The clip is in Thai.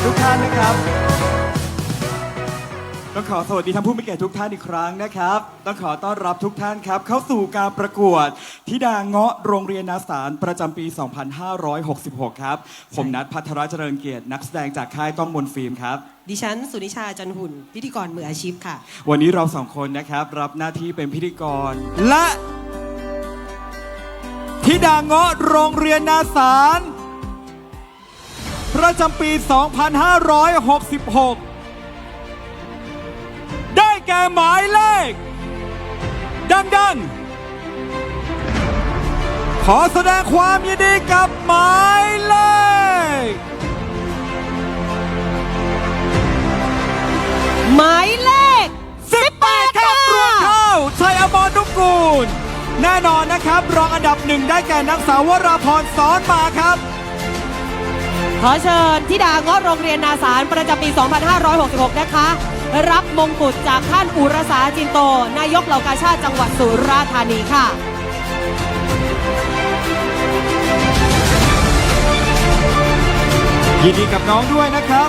ยรติทุกท่านนะครับ ต้องขอสวัสดีท่านผู้มีเกียรติทุกท่านอีกครั้งนะครับ ต้องขอต้อนรับทุกท่านครับ เข้าสู่การประกวดธิดาเงาะโรงเรียนนาสารประจำปี 2566 ครับ ผมนัทพัทรเจริญเกียรตินักแสดงจากค่ายต้องมนฟิล์มครับดิฉัน สุนิชาจันหุ่น พิธีกรมืออาชีพค่ะ วันนี้เราสองคนนะครับ รับหน้าที่เป็นพิธีกร และธิดาเงาะโรงเรียนนาสาร ประจำปี 2566 ได้แก่หมายเลข ดังๆ ขอแสดงความยินดีกับหมายเลข หมายเลข 18 ครับรวมเข้าชัยอมรนุกูล แน่นอนนะครับ รองอันดับหนึ่งได้แก่นางสาววราพรสอนมาครับ ขอเชิญทิดาเงาะโรงเรียนนาสารประจำปี 2566 นะคะ รับมงกุฎจากท่านอุรสาจินโต นายกเหล่ากาชาติจังหวัดสุราษฎร์ธานีค่ะยินดีกับน้องด้วยนะครับ